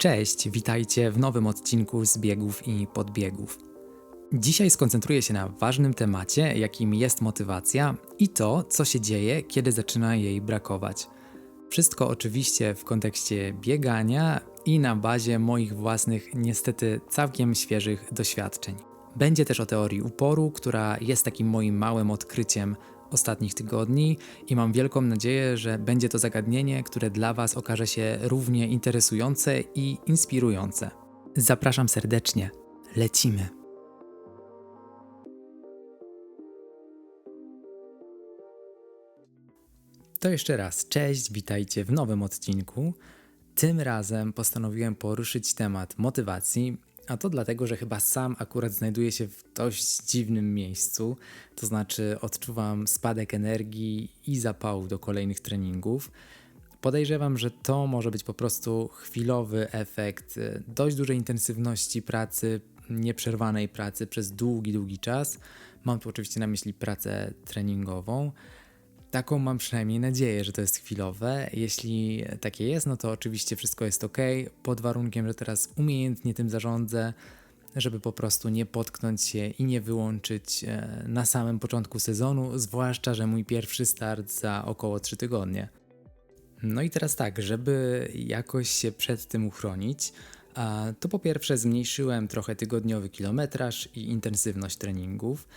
Cześć, witajcie w nowym odcinku z biegów i podbiegów. Dzisiaj skoncentruję się na ważnym temacie, jakim jest motywacja i to, co się dzieje, kiedy zaczyna jej brakować. Wszystko oczywiście w kontekście biegania i na bazie moich własnych, niestety całkiem świeżych doświadczeń. Będzie też o teorii uporu, która jest takim moim małym odkryciem ostatnich tygodni i mam wielką nadzieję, że będzie to zagadnienie, które dla Was okaże się równie interesujące i inspirujące. Zapraszam serdecznie. Lecimy. To jeszcze raz, cześć, witajcie w nowym odcinku. Tym razem postanowiłem poruszyć temat motywacji, a to dlatego, że chyba sam akurat znajduję się w dość dziwnym miejscu, to znaczy odczuwam spadek energii i zapału do kolejnych treningów. Podejrzewam, że to może być po prostu chwilowy efekt e, dość dużej intensywności pracy, nieprzerwanej pracy przez długi, długi czas. Mam tu oczywiście na myśli pracę treningową. Taką mam przynajmniej nadzieję, że to jest chwilowe. Jeśli takie jest, no to oczywiście wszystko jest ok, pod warunkiem, że teraz umiejętnie tym zarządzę, żeby po prostu nie potknąć się i nie wyłączyć e, na samym początku sezonu, zwłaszcza, że mój pierwszy start za około 3 tygodnie. No i teraz tak, żeby jakoś się przed tym uchronić, to po pierwsze zmniejszyłem trochę tygodniowy kilometraż i intensywność treningów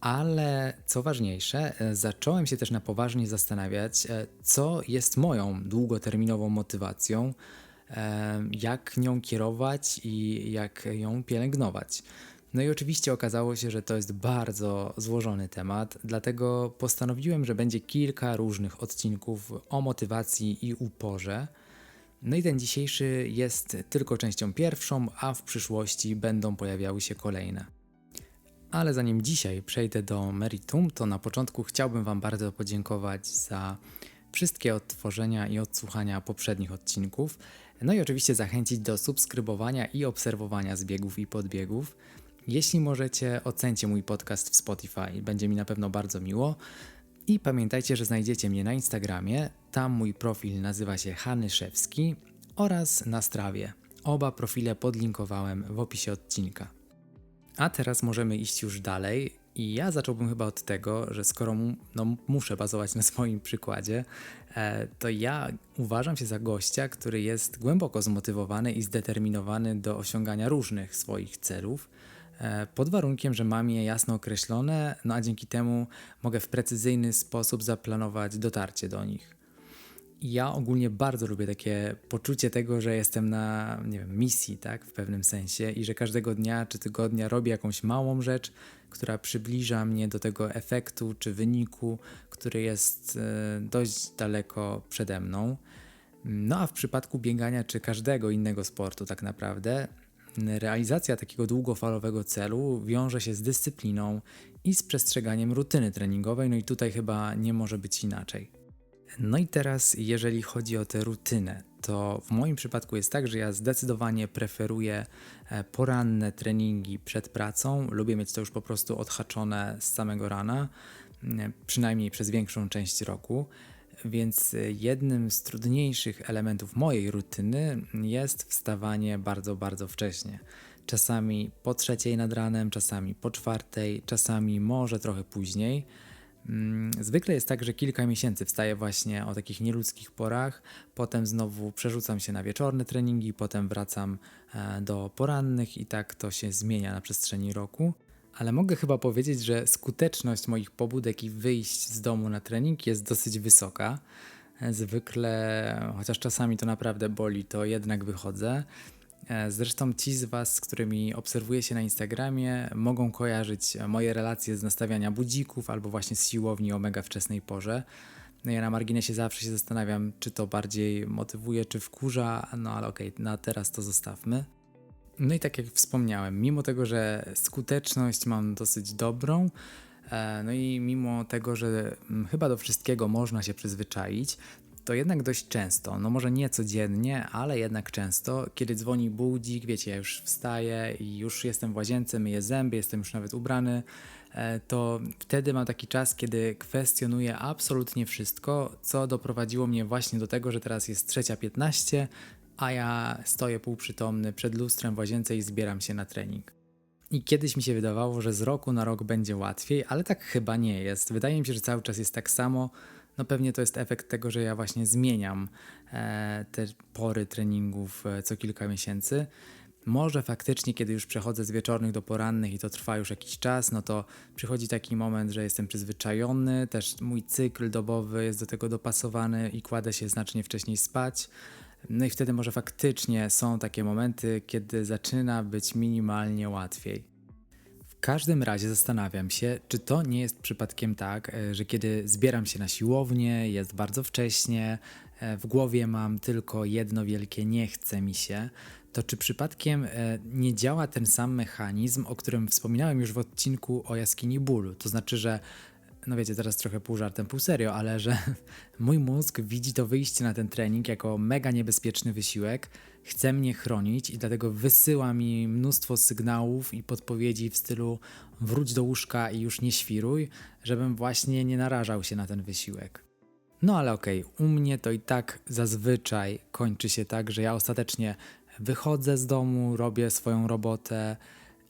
ale co ważniejsze, e, zacząłem się też na poważnie zastanawiać, e, co jest moją długoterminową motywacją, e, jak nią kierować i jak ją pielęgnować. No i oczywiście okazało się, że to jest bardzo złożony temat, dlatego postanowiłem, że będzie kilka różnych odcinków o motywacji i uporze. No i ten dzisiejszy jest tylko częścią pierwszą, a w przyszłości będą pojawiały się kolejne. Ale zanim dzisiaj przejdę do meritum, to na początku chciałbym Wam bardzo podziękować za wszystkie odtworzenia i odsłuchania poprzednich odcinków. No i oczywiście zachęcić do subskrybowania i obserwowania zbiegów i podbiegów. Jeśli możecie, ocencie mój podcast w Spotify, będzie mi na pewno bardzo miło. I pamiętajcie, że znajdziecie mnie na Instagramie, tam mój profil nazywa się Hanyszewski oraz na Strawie. Oba profile podlinkowałem w opisie odcinka. A teraz możemy iść już dalej. I ja zacząłbym chyba od tego, że skoro no, muszę bazować na swoim przykładzie, e, to ja uważam się za gościa, który jest głęboko zmotywowany i zdeterminowany do osiągania różnych swoich celów, e, pod warunkiem, że mam je jasno określone, no a dzięki temu mogę w precyzyjny sposób zaplanować dotarcie do nich ja ogólnie bardzo lubię takie poczucie tego, że jestem na nie wiem, misji, tak, w pewnym sensie i że każdego dnia czy tygodnia robię jakąś małą rzecz, która przybliża mnie do tego efektu czy wyniku, który jest e, dość daleko przede mną. No a w przypadku biegania czy każdego innego sportu, tak naprawdę, realizacja takiego długofalowego celu wiąże się z dyscypliną i z przestrzeganiem rutyny treningowej, no i tutaj chyba nie może być inaczej. No i teraz, jeżeli chodzi o tę rutynę, to w moim przypadku jest tak, że ja zdecydowanie preferuję e, poranne treningi przed pracą. Lubię mieć to już po prostu odhaczone z samego rana, przynajmniej przez większą część roku. Więc e, jednym z trudniejszych elementów mojej rutyny jest wstawanie bardzo, bardzo wcześnie. Czasami po trzeciej nad ranem, czasami po czwartej, czasami może trochę później Mm, zwykle jest tak, że kilka miesięcy wstaję właśnie o takich nieludzkich porach, potem znowu przerzucam się na wieczorne treningi, potem wracam e, do porannych i tak to się zmienia na przestrzeni roku. Ale mogę chyba powiedzieć, że skuteczność moich pobudek i wyjść z domu na trening jest dosyć wysoka. E, zwykle, chociaż czasami to naprawdę boli, to jednak wychodzę. E, zresztą ci z Was, z którymi obserwuję się na Instagramie, mogą kojarzyć moje relacje z nastawiania budzików albo właśnie z siłowni o mega wczesnej porze. No ja na marginesie zawsze się zastanawiam, czy to bardziej motywuje, czy wkurza, no ale okej, okay, na teraz to zostawmy. No i tak jak wspomniałem, mimo tego, że skuteczność mam dosyć dobrą, e, no i mimo tego, że mm, chyba do wszystkiego można się przyzwyczaić, to jednak dość często, no może nie codziennie, ale jednak często, kiedy dzwoni budzik, wiecie, ja już wstaję i już jestem w łazience, myję zęby, jestem już nawet ubrany, e, to wtedy mam taki czas, kiedy kwestionuję absolutnie wszystko, co doprowadziło mnie właśnie do tego, że teraz jest trzecia 15 a ja stoję półprzytomny przed lustrem w łazience i zbieram się na trening. I kiedyś mi się wydawało, że z roku na rok będzie łatwiej, ale tak chyba nie jest. Wydaje mi się, że cały czas jest tak samo. No pewnie to jest efekt tego, że ja właśnie zmieniam e, te pory treningów e, co kilka miesięcy. Może faktycznie, kiedy już przechodzę z wieczornych do porannych i to trwa już jakiś czas, no to przychodzi taki moment, że jestem przyzwyczajony, też mój cykl dobowy jest do tego dopasowany i kładę się znacznie wcześniej spać. No i wtedy może faktycznie są takie momenty, kiedy zaczyna być minimalnie łatwiej. Każdym razie zastanawiam się, czy to nie jest przypadkiem tak, e, że kiedy zbieram się na siłownię, jest bardzo wcześnie, e, w głowie mam tylko jedno wielkie nie chce mi się, to czy przypadkiem e, nie działa ten sam mechanizm, o którym wspominałem już w odcinku o jaskini bólu? To znaczy, że no wiecie, teraz trochę pół żartem, pół serio, ale że mój mózg widzi to wyjście na ten trening jako mega niebezpieczny wysiłek, chce mnie chronić i dlatego wysyła mi mnóstwo sygnałów i podpowiedzi w stylu wróć do łóżka i już nie świruj, żebym właśnie nie narażał się na ten wysiłek. No ale okej, okay, u mnie to i tak zazwyczaj kończy się tak, że ja ostatecznie wychodzę z domu, robię swoją robotę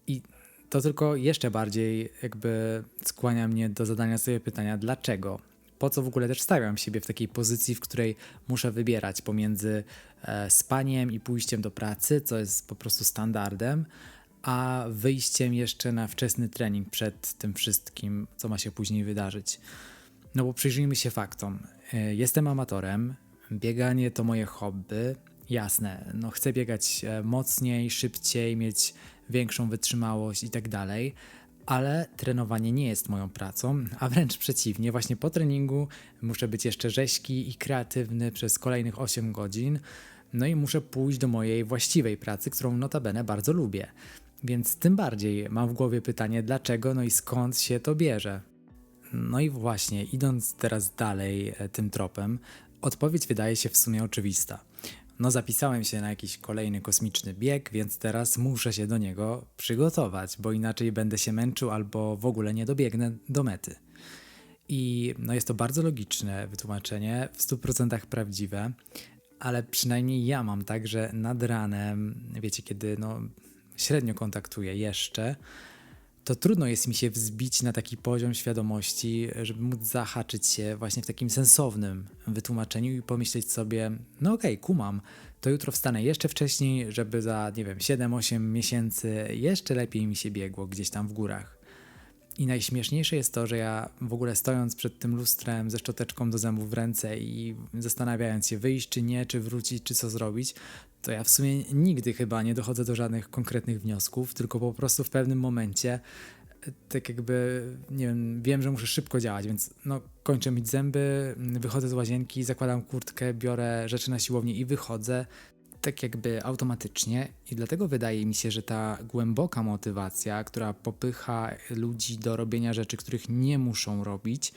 i to tylko jeszcze bardziej jakby skłania mnie do zadania sobie pytania, dlaczego? Po co w ogóle też stawiam siebie w takiej pozycji, w której muszę wybierać pomiędzy e, spaniem i pójściem do pracy, co jest po prostu standardem, a wyjściem jeszcze na wczesny trening przed tym wszystkim, co ma się później wydarzyć. No bo przyjrzyjmy się faktom. E, jestem amatorem, bieganie to moje hobby, jasne, no chcę biegać e, mocniej, szybciej, mieć większą wytrzymałość i tak dalej, ale trenowanie nie jest moją pracą, a wręcz przeciwnie, właśnie po treningu muszę być jeszcze rzeźki i kreatywny przez kolejnych 8 godzin, no i muszę pójść do mojej właściwej pracy, którą notabene bardzo lubię. Więc tym bardziej mam w głowie pytanie, dlaczego, no i skąd się to bierze. No i właśnie, idąc teraz dalej e, tym tropem, odpowiedź wydaje się w sumie oczywista. No, zapisałem się na jakiś kolejny kosmiczny bieg, więc teraz muszę się do niego przygotować, bo inaczej będę się męczył albo w ogóle nie dobiegnę do mety. I no, jest to bardzo logiczne wytłumaczenie, w 100% prawdziwe, ale przynajmniej ja mam tak, że nad ranem, wiecie, kiedy no, średnio kontaktuję jeszcze, to trudno jest mi się wzbić na taki poziom świadomości, żeby móc zahaczyć się właśnie w takim sensownym wytłumaczeniu i pomyśleć sobie, no okej, okay, kumam, to jutro wstanę jeszcze wcześniej, żeby za, nie wiem, 7-8 miesięcy jeszcze lepiej mi się biegło gdzieś tam w górach. I najśmieszniejsze jest to, że ja w ogóle stojąc przed tym lustrem ze szczoteczką do zębów w ręce i zastanawiając się wyjść czy nie, czy wrócić, czy co zrobić, to ja w sumie nigdy chyba nie dochodzę do żadnych konkretnych wniosków, tylko po prostu w pewnym momencie e, tak jakby, nie wiem, wiem, że muszę szybko działać, więc no kończę mieć zęby, wychodzę z łazienki, zakładam kurtkę, biorę rzeczy na siłownię i wychodzę tak jakby automatycznie i dlatego wydaje mi się, że ta głęboka motywacja, która popycha ludzi do robienia rzeczy, których nie muszą robić,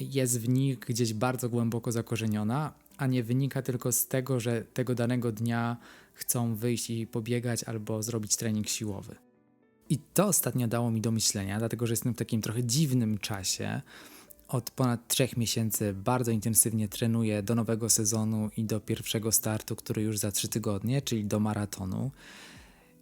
jest w nich gdzieś bardzo głęboko zakorzeniona, a nie wynika tylko z tego, że tego danego dnia chcą wyjść i pobiegać albo zrobić trening siłowy. I to ostatnio dało mi do myślenia, dlatego że jestem w takim trochę dziwnym czasie. Od ponad trzech miesięcy bardzo intensywnie trenuję do nowego sezonu i do pierwszego startu, który już za trzy tygodnie, czyli do maratonu.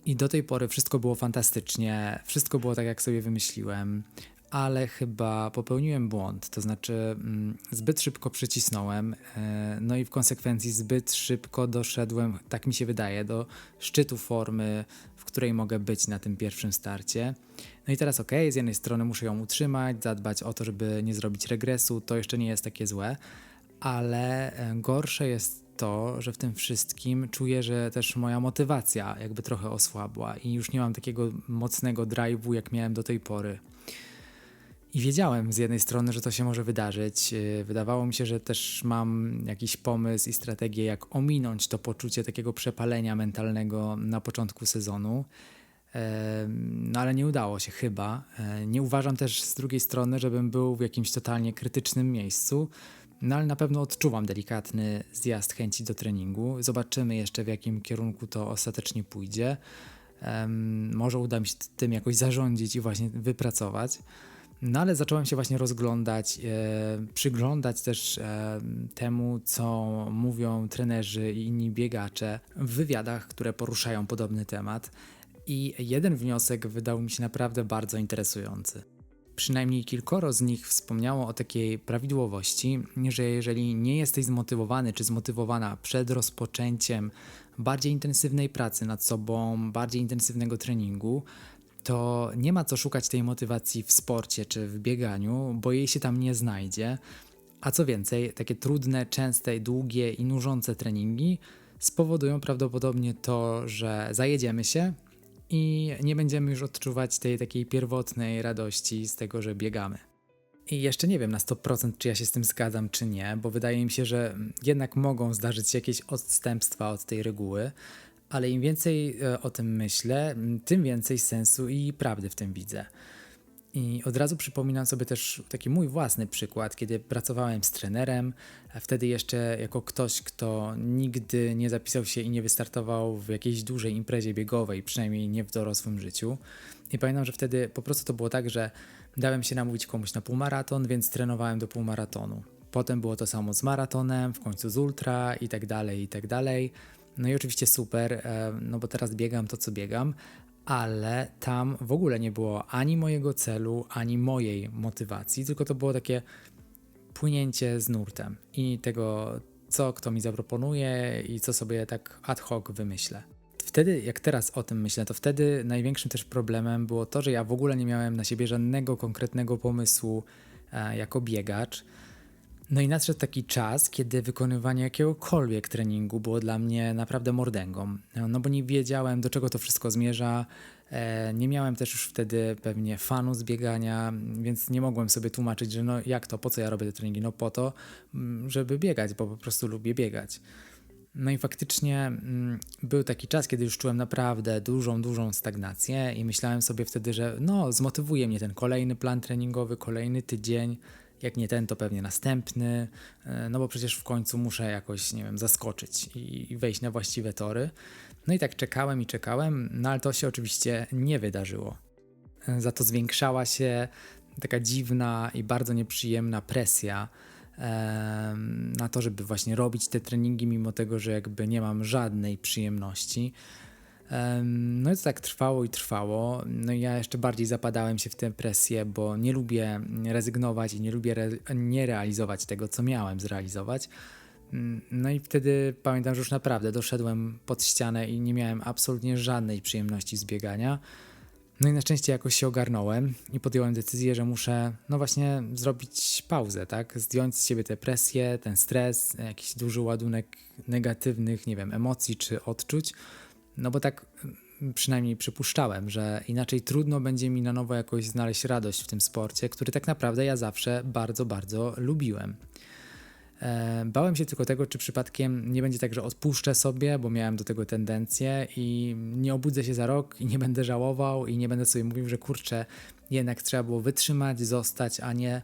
I do tej pory wszystko było fantastycznie, wszystko było tak, jak sobie wymyśliłem ale chyba popełniłem błąd, to znaczy mm, zbyt szybko przycisnąłem, e, no i w konsekwencji zbyt szybko doszedłem, tak mi się wydaje, do szczytu formy, w której mogę być na tym pierwszym starcie. No i teraz ok, z jednej strony muszę ją utrzymać, zadbać o to, żeby nie zrobić regresu, to jeszcze nie jest takie złe, ale e, gorsze jest to, że w tym wszystkim czuję, że też moja motywacja jakby trochę osłabła i już nie mam takiego mocnego drive'u, jak miałem do tej pory. I wiedziałem z jednej strony, że to się może wydarzyć. Y, wydawało mi się, że też mam jakiś pomysł i strategię, jak ominąć to poczucie takiego przepalenia mentalnego na początku sezonu. No ale nie udało się chyba. E, nie uważam też z drugiej strony, żebym był w jakimś totalnie krytycznym miejscu. No ale na pewno odczuwam delikatny zjazd chęci do treningu. Zobaczymy jeszcze w jakim kierunku to ostatecznie pójdzie. Może uda mi się tym jakoś zarządzić i właśnie wypracować. No ale zacząłem się właśnie rozglądać, e, przyglądać też e, temu, co mówią trenerzy i inni biegacze w wywiadach, które poruszają podobny temat. I jeden wniosek wydał mi się naprawdę bardzo interesujący. Przynajmniej kilkoro z nich wspomniało o takiej prawidłowości, że jeżeli nie jesteś zmotywowany czy zmotywowana przed rozpoczęciem bardziej intensywnej pracy nad sobą, bardziej intensywnego treningu, to nie ma co szukać tej motywacji w sporcie czy w bieganiu, bo jej się tam nie znajdzie. A co więcej, takie trudne, częste, długie i nużące treningi spowodują prawdopodobnie to, że zajedziemy się i nie będziemy już odczuwać tej takiej pierwotnej radości z tego, że biegamy. I jeszcze nie wiem na 100% czy ja się z tym zgadzam, czy nie, bo wydaje mi się, że jednak mogą zdarzyć się jakieś odstępstwa od tej reguły, ale im więcej e, o tym myślę, tym więcej sensu i prawdy w tym widzę. I od razu przypominam sobie też taki mój własny przykład, kiedy pracowałem z trenerem, wtedy jeszcze jako ktoś, kto nigdy nie zapisał się i nie wystartował w jakiejś dużej imprezie biegowej, przynajmniej nie w dorosłym życiu. I pamiętam, że wtedy po prostu to było tak, że dałem się namówić komuś na półmaraton, więc trenowałem do półmaratonu. Potem było to samo z maratonem, w końcu z ultra i tak dalej, i tak dalej. No i oczywiście super, e, no bo teraz biegam to, co biegam, ale tam w ogóle nie było ani mojego celu, ani mojej motywacji, tylko to było takie płynięcie z nurtem i tego, co kto mi zaproponuje i co sobie tak ad hoc wymyślę. Wtedy, jak teraz o tym myślę, to wtedy największym też problemem było to, że ja w ogóle nie miałem na siebie żadnego konkretnego pomysłu e, jako biegacz. No i nadszedł taki czas, kiedy wykonywanie jakiegokolwiek treningu było dla mnie naprawdę mordęgą. No bo nie wiedziałem, do czego to wszystko zmierza. E, nie miałem też już wtedy pewnie fanu z biegania, więc nie mogłem sobie tłumaczyć, że no jak to, po co ja robię te treningi? No po to, mm, żeby biegać, bo po prostu lubię biegać. No i faktycznie mm, był taki czas, kiedy już czułem naprawdę dużą, dużą stagnację i myślałem sobie wtedy, że no zmotywuje mnie ten kolejny plan treningowy, kolejny tydzień, jak nie ten, to pewnie następny, e, no bo przecież w końcu muszę jakoś, nie wiem, zaskoczyć i wejść na właściwe tory. No i tak czekałem i czekałem, no ale to się oczywiście nie wydarzyło. E, za to zwiększała się taka dziwna i bardzo nieprzyjemna presja na to, żeby właśnie robić te treningi, mimo tego, że jakby nie mam żadnej przyjemności. No i to tak trwało i trwało. No i ja jeszcze bardziej zapadałem się w tę presję, bo nie lubię rezygnować i nie lubię re nie realizować tego, co miałem zrealizować. Mm, no i wtedy pamiętam, że już naprawdę doszedłem pod ścianę i nie miałem absolutnie żadnej przyjemności z biegania. No i na szczęście jakoś się ogarnąłem i podjąłem decyzję, że muszę, no właśnie, zrobić pauzę, tak? Zdjąć z siebie tę presję, ten stres, jakiś duży ładunek negatywnych, nie wiem, emocji czy odczuć no bo tak mm, przynajmniej przypuszczałem, że inaczej trudno będzie mi na nowo jakoś znaleźć radość w tym sporcie, który tak naprawdę ja zawsze bardzo, bardzo lubiłem. E, bałem się tylko tego, czy przypadkiem nie będzie tak, że odpuszczę sobie, bo miałem do tego tendencję i nie obudzę się za rok i nie będę żałował i nie będę sobie mówił, że kurczę, jednak trzeba było wytrzymać, zostać, a nie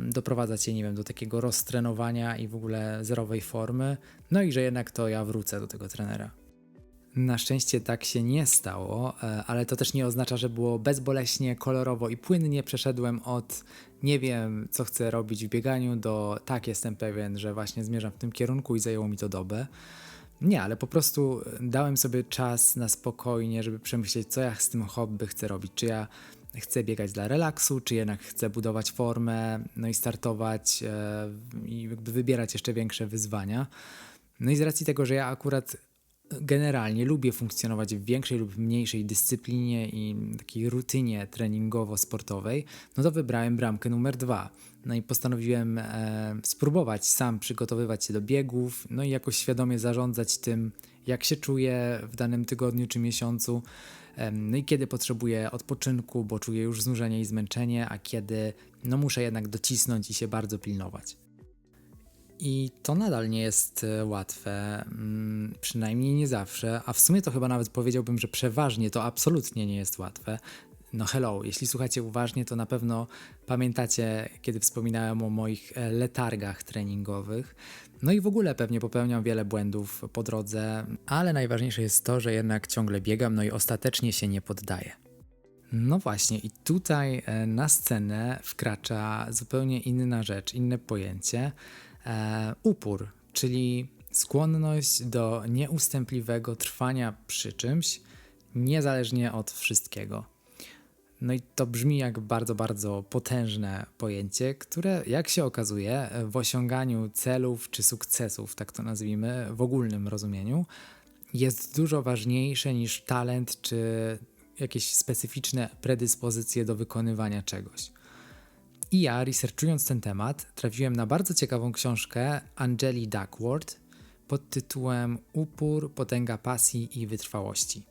doprowadzać się, nie wiem, do takiego roztrenowania i w ogóle zerowej formy. No i że jednak to ja wrócę do tego trenera. Na szczęście tak się nie stało, e, ale to też nie oznacza, że było bezboleśnie, kolorowo i płynnie przeszedłem od nie wiem, co chcę robić w bieganiu do tak, jestem pewien, że właśnie zmierzam w tym kierunku i zajęło mi to dobę. Nie, ale po prostu dałem sobie czas na spokojnie, żeby przemyśleć, co ja z tym hobby chcę robić. Czy ja chcę biegać dla relaksu, czy jednak chcę budować formę, no i startować e, i wybierać jeszcze większe wyzwania. No i z racji tego, że ja akurat generalnie lubię funkcjonować w większej lub mniejszej dyscyplinie i takiej rutynie treningowo-sportowej, no to wybrałem bramkę numer dwa. No i postanowiłem e, spróbować sam przygotowywać się do biegów, no i jakoś świadomie zarządzać tym, jak się czuję w danym tygodniu czy miesiącu. No i kiedy potrzebuję odpoczynku, bo czuję już znużenie i zmęczenie, a kiedy no muszę jednak docisnąć i się bardzo pilnować. I to nadal nie jest e, łatwe, mm, przynajmniej nie zawsze, a w sumie to chyba nawet powiedziałbym, że przeważnie to absolutnie nie jest łatwe. No hello, jeśli słuchacie uważnie, to na pewno pamiętacie, kiedy wspominałem o moich e, letargach treningowych. No i w ogóle pewnie popełniam wiele błędów po drodze, ale najważniejsze jest to, że jednak ciągle biegam, no i ostatecznie się nie poddaję. No właśnie, i tutaj e, na scenę wkracza zupełnie inna rzecz, inne pojęcie e, upór, czyli skłonność do nieustępliwego trwania przy czymś, niezależnie od wszystkiego. No i to brzmi jak bardzo, bardzo potężne pojęcie, które, jak się okazuje, w osiąganiu celów czy sukcesów, tak to nazwijmy, w ogólnym rozumieniu, jest dużo ważniejsze niż talent czy jakieś specyficzne predyspozycje do wykonywania czegoś. I ja, researchując ten temat, trafiłem na bardzo ciekawą książkę Angeli Duckworth pod tytułem Upór, potęga pasji i wytrwałości.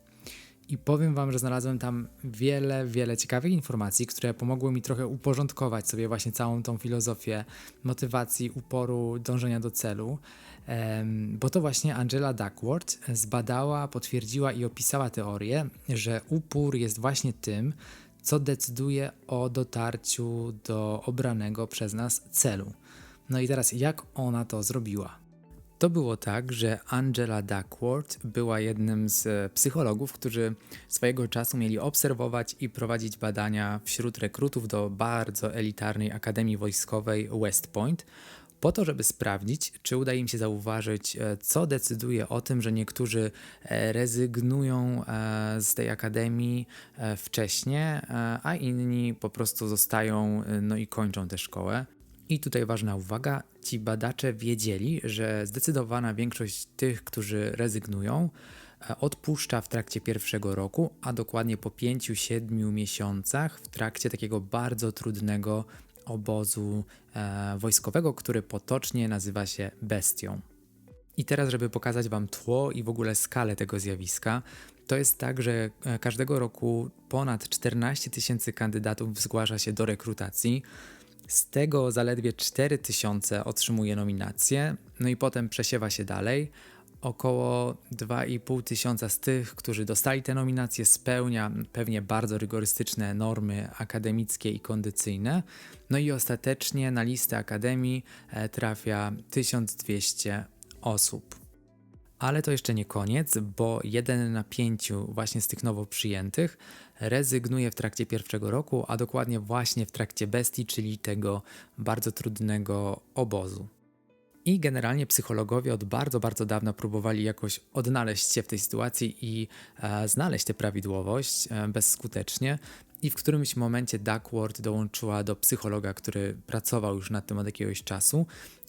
I powiem Wam, że znalazłem tam wiele, wiele ciekawych informacji, które pomogły mi trochę uporządkować sobie właśnie całą tą filozofię motywacji, uporu, dążenia do celu. Bo to właśnie Angela Duckworth zbadała, potwierdziła i opisała teorię, że upór jest właśnie tym, co decyduje o dotarciu do obranego przez nas celu. No i teraz, jak ona to zrobiła? To było tak, że Angela Duckworth była jednym z psychologów, którzy swojego czasu mieli obserwować i prowadzić badania wśród rekrutów do bardzo elitarnej Akademii Wojskowej West Point, po to, żeby sprawdzić, czy uda im się zauważyć, e, co decyduje o tym, że niektórzy e, rezygnują e, z tej akademii wcześniej, a inni po prostu zostają no i kończą tę szkołę. I tutaj ważna uwaga, ci badacze wiedzieli, że zdecydowana większość tych, którzy rezygnują, odpuszcza w trakcie pierwszego roku, a dokładnie po 5-7 miesiącach w trakcie takiego bardzo trudnego obozu e, wojskowego, który potocznie nazywa się bestią. I teraz, żeby pokazać Wam tło i w ogóle skalę tego zjawiska, to jest tak, że e, każdego roku ponad 14 tysięcy kandydatów zgłasza się do rekrutacji. Z tego zaledwie 4000 otrzymuje nominację, no i potem przesiewa się dalej. Około 2,5 tysiąca z tych, którzy dostali te nominacje, spełnia pewnie bardzo rygorystyczne normy akademickie i kondycyjne. No i ostatecznie na listę akademii e, trafia 1200 osób. Ale to jeszcze nie koniec, bo jeden na pięciu właśnie z tych nowo przyjętych rezygnuje w trakcie pierwszego roku, a dokładnie właśnie w trakcie bestii, czyli tego bardzo trudnego obozu. I generalnie psychologowie od bardzo, bardzo dawna próbowali jakoś odnaleźć się w tej sytuacji i e, znaleźć tę prawidłowość e, bezskutecznie. I w którymś momencie Duckworth dołączyła do psychologa, który pracował już nad tym od jakiegoś czasu.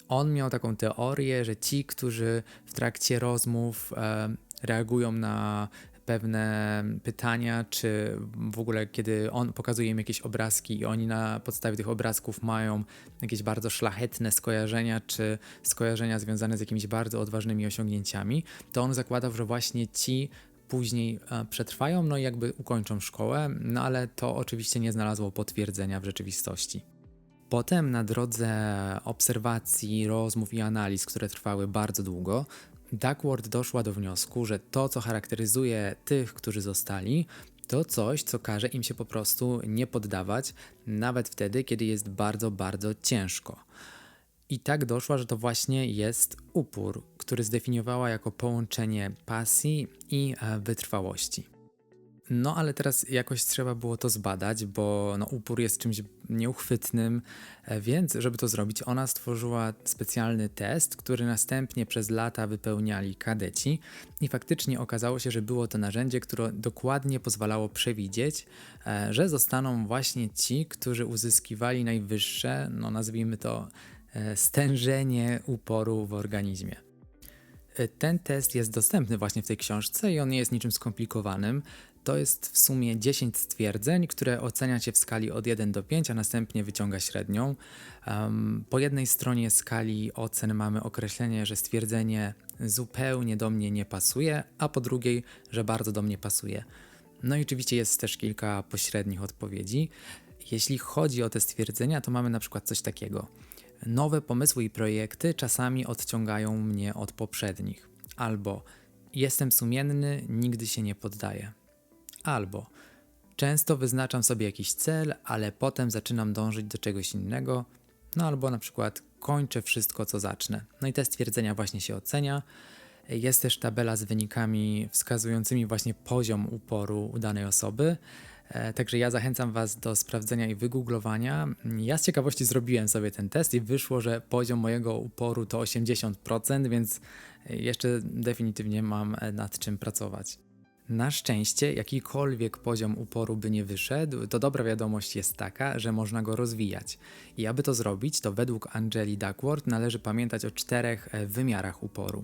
On miał taką teorię, że ci, którzy w trakcie rozmów e, reagują na pewne pytania, czy w ogóle kiedy on pokazuje im jakieś obrazki i oni na podstawie tych obrazków mają jakieś bardzo szlachetne skojarzenia, czy skojarzenia związane z jakimiś bardzo odważnymi osiągnięciami, to on zakładał, że właśnie ci później e, przetrwają, no i jakby ukończą szkołę, no ale to oczywiście nie znalazło potwierdzenia w rzeczywistości. Potem na drodze obserwacji, rozmów i analiz, które trwały bardzo długo, Duckworth doszła do wniosku, że to, co charakteryzuje tych, którzy zostali, to coś, co każe im się po prostu nie poddawać, nawet wtedy, kiedy jest bardzo, bardzo ciężko. I tak doszła, że to właśnie jest upór, który zdefiniowała jako połączenie pasji i e, wytrwałości. No ale teraz jakoś trzeba było to zbadać, bo no, upór jest czymś nieuchwytnym, e, więc żeby to zrobić, ona stworzyła specjalny test, który następnie przez lata wypełniali kadeci i faktycznie okazało się, że było to narzędzie, które dokładnie pozwalało przewidzieć, e, że zostaną właśnie ci, którzy uzyskiwali najwyższe, no nazwijmy to, e, stężenie uporu w organizmie. Ten test jest dostępny właśnie w tej książce i on nie jest niczym skomplikowanym. To jest w sumie 10 stwierdzeń, które ocenia się w skali od 1 do 5, a następnie wyciąga średnią. Um, po jednej stronie skali ocen mamy określenie, że stwierdzenie zupełnie do mnie nie pasuje, a po drugiej, że bardzo do mnie pasuje. No i oczywiście jest też kilka pośrednich odpowiedzi. Jeśli chodzi o te stwierdzenia, to mamy na przykład coś takiego. Nowe pomysły i projekty czasami odciągają mnie od poprzednich. Albo jestem sumienny, nigdy się nie poddaję. Albo często wyznaczam sobie jakiś cel, ale potem zaczynam dążyć do czegoś innego, no albo na przykład kończę wszystko, co zacznę. No i te stwierdzenia właśnie się ocenia. Jest też tabela z wynikami wskazującymi właśnie poziom uporu u danej osoby. E, także ja zachęcam Was do sprawdzenia i wygooglowania. Ja z ciekawości zrobiłem sobie ten test i wyszło, że poziom mojego uporu to 80%, więc jeszcze definitywnie mam nad czym pracować. Na szczęście, jakikolwiek poziom uporu by nie wyszedł, to dobra wiadomość jest taka, że można go rozwijać. I aby to zrobić, to według Angeli Duckworth należy pamiętać o czterech e, wymiarach uporu.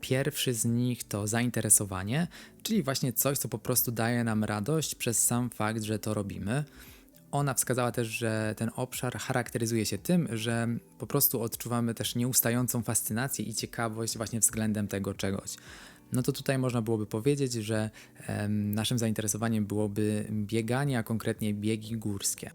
Pierwszy z nich to zainteresowanie, czyli właśnie coś, co po prostu daje nam radość przez sam fakt, że to robimy. Ona wskazała też, że ten obszar charakteryzuje się tym, że po prostu odczuwamy też nieustającą fascynację i ciekawość właśnie względem tego czegoś no to tutaj można byłoby powiedzieć, że naszym zainteresowaniem byłoby bieganie, a konkretnie biegi górskie.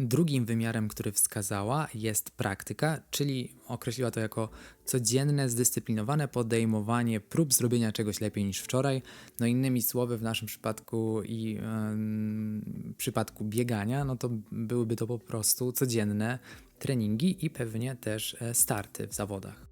Drugim wymiarem, który wskazała, jest praktyka, czyli określiła to jako codzienne, zdyscyplinowane podejmowanie prób zrobienia czegoś lepiej niż wczoraj. No innymi słowy, w naszym przypadku i yy, w przypadku biegania, no to byłyby to po prostu codzienne treningi i pewnie też e, starty w zawodach.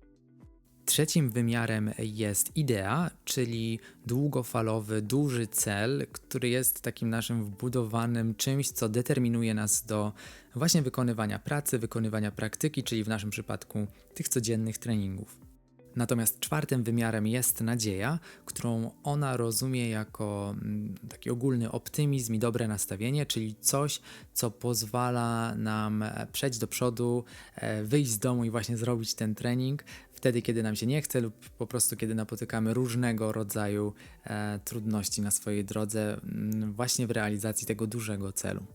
Trzecim wymiarem jest idea, czyli długofalowy, duży cel, który jest takim naszym wbudowanym czymś, co determinuje nas do właśnie wykonywania pracy, wykonywania praktyki, czyli w naszym przypadku tych codziennych treningów. Natomiast czwartym wymiarem jest nadzieja, którą ona rozumie jako mm, taki ogólny optymizm i dobre nastawienie, czyli coś, co pozwala nam e, przejść do przodu, e, wyjść z domu i właśnie zrobić ten trening wtedy, kiedy nam się nie chce, lub po prostu kiedy napotykamy różnego rodzaju e, trudności na swojej drodze, mm, właśnie w realizacji tego dużego celu.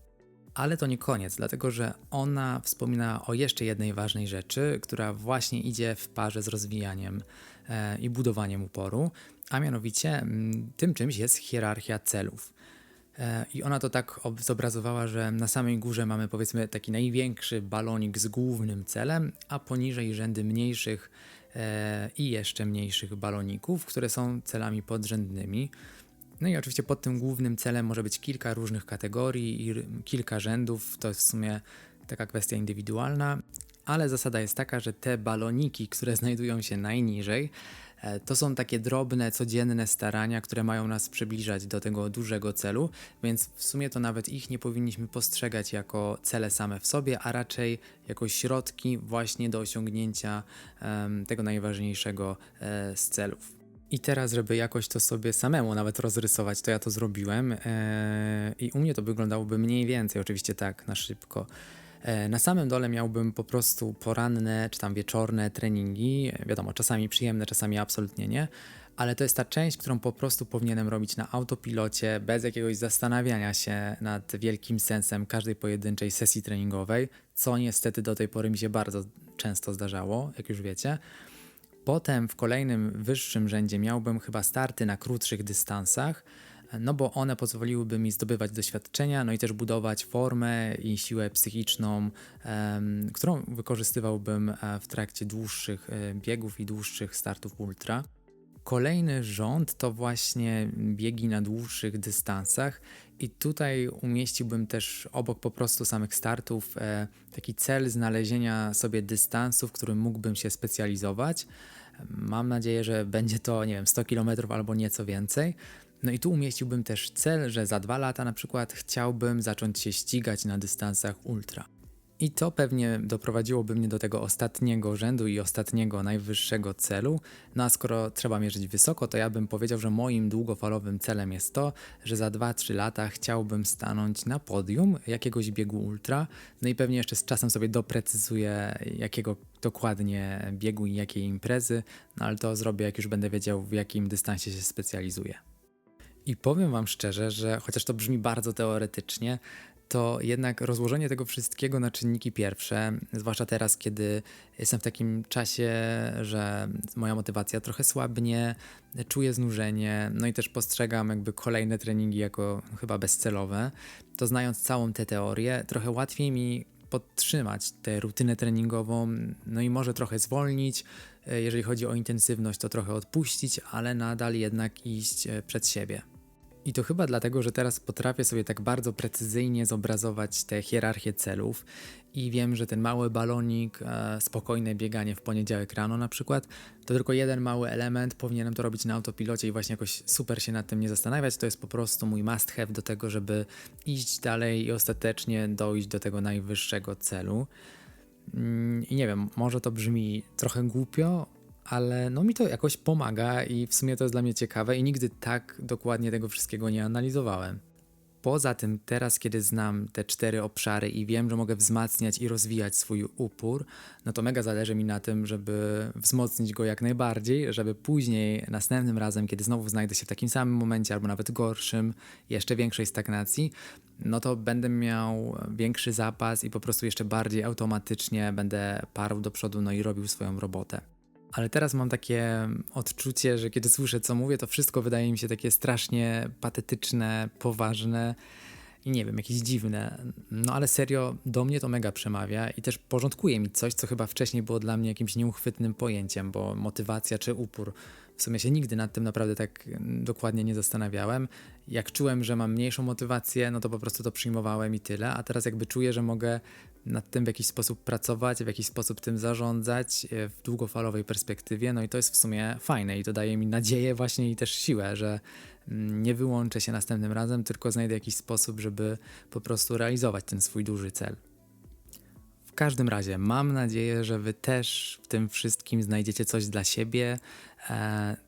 Ale to nie koniec, dlatego że ona wspomina o jeszcze jednej ważnej rzeczy, która właśnie idzie w parze z rozwijaniem e, i budowaniem uporu, a mianowicie mm, tym czymś jest hierarchia celów. E, I ona to tak zobrazowała, że na samej górze mamy powiedzmy taki największy balonik z głównym celem, a poniżej rzędy mniejszych e, i jeszcze mniejszych baloników, które są celami podrzędnymi. No i oczywiście pod tym głównym celem może być kilka różnych kategorii i kilka rzędów. To jest w sumie taka kwestia indywidualna, ale zasada jest taka, że te baloniki, które znajdują się najniżej, e, to są takie drobne, codzienne starania, które mają nas przybliżać do tego dużego celu, więc w sumie to nawet ich nie powinniśmy postrzegać jako cele same w sobie, a raczej jako środki właśnie do osiągnięcia um, tego najważniejszego e, z celów. I teraz, żeby jakoś to sobie samemu nawet rozrysować, to ja to zrobiłem. E, I u mnie to wyglądałoby mniej więcej, oczywiście tak, na szybko. E, na samym dole miałbym po prostu poranne czy tam wieczorne treningi. Wiadomo, czasami przyjemne, czasami absolutnie nie, ale to jest ta część, którą po prostu powinienem robić na autopilocie, bez jakiegoś zastanawiania się nad wielkim sensem każdej pojedynczej sesji treningowej, co niestety do tej pory mi się bardzo często zdarzało, jak już wiecie. Potem w kolejnym wyższym rzędzie miałbym chyba starty na krótszych dystansach, no bo one pozwoliłyby mi zdobywać doświadczenia, no i też budować formę i siłę psychiczną, um, którą wykorzystywałbym e, w trakcie dłuższych e, biegów i dłuższych startów ultra. Kolejny rząd to właśnie biegi na dłuższych dystansach, i tutaj umieściłbym też obok po prostu samych startów e, taki cel znalezienia sobie dystansu, w którym mógłbym się specjalizować. Mam nadzieję, że będzie to, nie wiem, 100 km albo nieco więcej. No i tu umieściłbym też cel, że za dwa lata na przykład chciałbym zacząć się ścigać na dystansach ultra. I to pewnie doprowadziłoby mnie do tego ostatniego rzędu i ostatniego, najwyższego celu. No a skoro trzeba mierzyć wysoko, to ja bym powiedział, że moim długofalowym celem jest to, że za 2-3 lata chciałbym stanąć na podium jakiegoś biegu ultra. No i pewnie jeszcze z czasem sobie doprecyzuję, jakiego dokładnie biegu i jakiej imprezy, no ale to zrobię, jak już będę wiedział, w jakim dystansie się specjalizuję. I powiem Wam szczerze, że chociaż to brzmi bardzo teoretycznie, to jednak rozłożenie tego wszystkiego na czynniki pierwsze, zwłaszcza teraz, kiedy jestem w takim czasie, że moja motywacja trochę słabnie, czuję znużenie, no i też postrzegam jakby kolejne treningi jako chyba bezcelowe, to znając całą tę teorię, trochę łatwiej mi podtrzymać tę rutynę treningową, no i może trochę zwolnić, jeżeli chodzi o intensywność, to trochę odpuścić, ale nadal jednak iść e, przed siebie. I to chyba dlatego, że teraz potrafię sobie tak bardzo precyzyjnie zobrazować tę hierarchię celów i wiem, że ten mały balonik, e, spokojne bieganie w poniedziałek rano na przykład, to tylko jeden mały element, powinienem to robić na autopilocie i właśnie jakoś super się nad tym nie zastanawiać. To jest po prostu mój must have do tego, żeby iść dalej i ostatecznie dojść do tego najwyższego celu. Mm, I nie wiem, może to brzmi trochę głupio, ale no mi to jakoś pomaga i w sumie to jest dla mnie ciekawe i nigdy tak dokładnie tego wszystkiego nie analizowałem. Poza tym, teraz kiedy znam te cztery obszary i wiem, że mogę wzmacniać i rozwijać swój upór, no to mega zależy mi na tym, żeby wzmocnić go jak najbardziej, żeby później, następnym razem, kiedy znowu znajdę się w takim samym momencie albo nawet gorszym, jeszcze większej stagnacji, no to będę miał większy zapas i po prostu jeszcze bardziej automatycznie będę parł do przodu, no i robił swoją robotę ale teraz mam takie odczucie, że kiedy słyszę, co mówię, to wszystko wydaje mi się takie strasznie patetyczne, poważne i nie wiem, jakieś dziwne. No ale serio, do mnie to mega przemawia i też porządkuje mi coś, co chyba wcześniej było dla mnie jakimś nieuchwytnym pojęciem, bo motywacja czy upór. W sumie się nigdy nad tym naprawdę tak dokładnie nie zastanawiałem. Jak czułem, że mam mniejszą motywację, no to po prostu to przyjmowałem i tyle, a teraz jakby czuję, że mogę nad tym w jakiś sposób pracować, w jakiś sposób tym zarządzać e, w długofalowej perspektywie. No i to jest w sumie fajne i to daje mi nadzieję właśnie i też siłę, że mm, nie wyłączę się następnym razem, tylko znajdę jakiś sposób, żeby po prostu realizować ten swój duży cel. W każdym razie mam nadzieję, że Wy też w tym wszystkim znajdziecie coś dla siebie,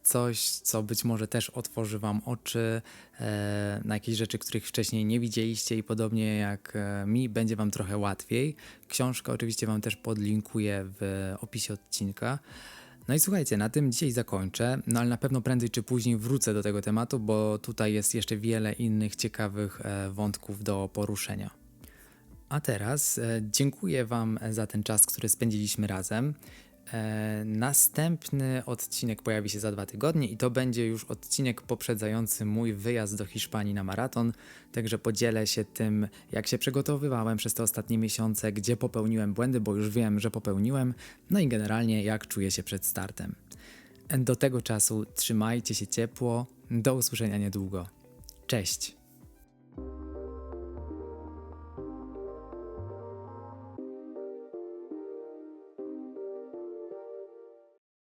coś, co być może też otworzy Wam oczy e, na jakieś rzeczy, których wcześniej nie widzieliście, i podobnie jak e, mi, będzie Wam trochę łatwiej. Książkę oczywiście Wam też podlinkuję w opisie odcinka. No i słuchajcie, na tym dzisiaj zakończę, no ale na pewno prędzej czy później wrócę do tego tematu, bo tutaj jest jeszcze wiele innych ciekawych wątków do poruszenia. A teraz e, dziękuję Wam za ten czas, który spędziliśmy razem. E, następny odcinek pojawi się za dwa tygodnie i to będzie już odcinek poprzedzający mój wyjazd do Hiszpanii na maraton. Także podzielę się tym, jak się przygotowywałem przez te ostatnie miesiące, gdzie popełniłem błędy, bo już wiem, że popełniłem, no i generalnie jak czuję się przed startem. Do tego czasu trzymajcie się ciepło. Do usłyszenia niedługo. Cześć!